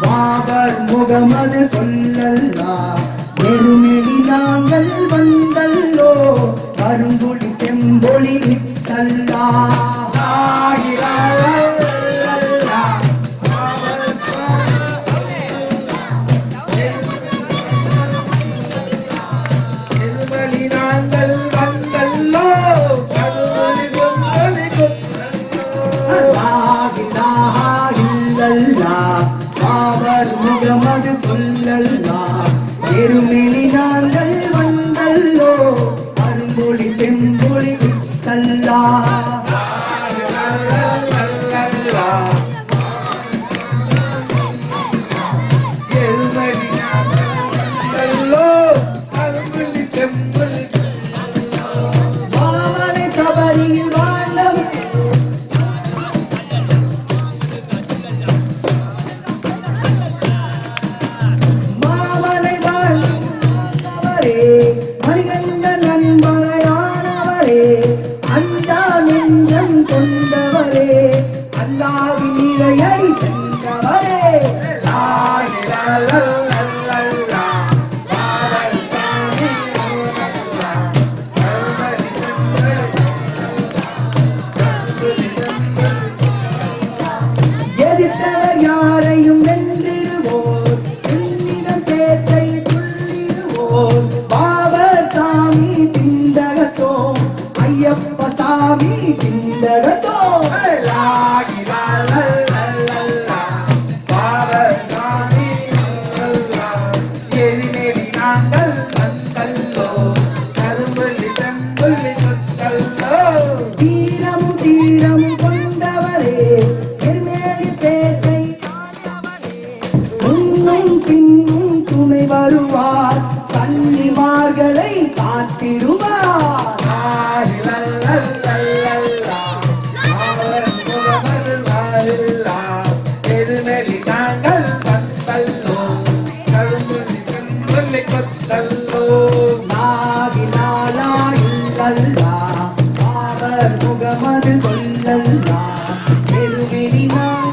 பாபர் முகமது சொல்லல்லா நெருமெளி நாங்கள் வந்தல்லோ கரும்புலி செம்பொழி இட்டல்லா. பாபர் முகமது சொல்லல்லா எருமெளி நாங்கள் வந்தல்லோ. அருமொழி செம்பொலி அல்லாவின் நிலையை சென்றவரே. எதிர்த்தவர் யாரையும் வென்றிடுவோர் என்னிடம் பேச்சை துள்ளிடுவோர். பாபர் சாமி திண்டகத்தோ ஐயப்ப சாமி பின்னும் துணை வருவார். கன்னிமார்களை காத்திடுவார். முகமது சொல்லல்லா பெருவெளினா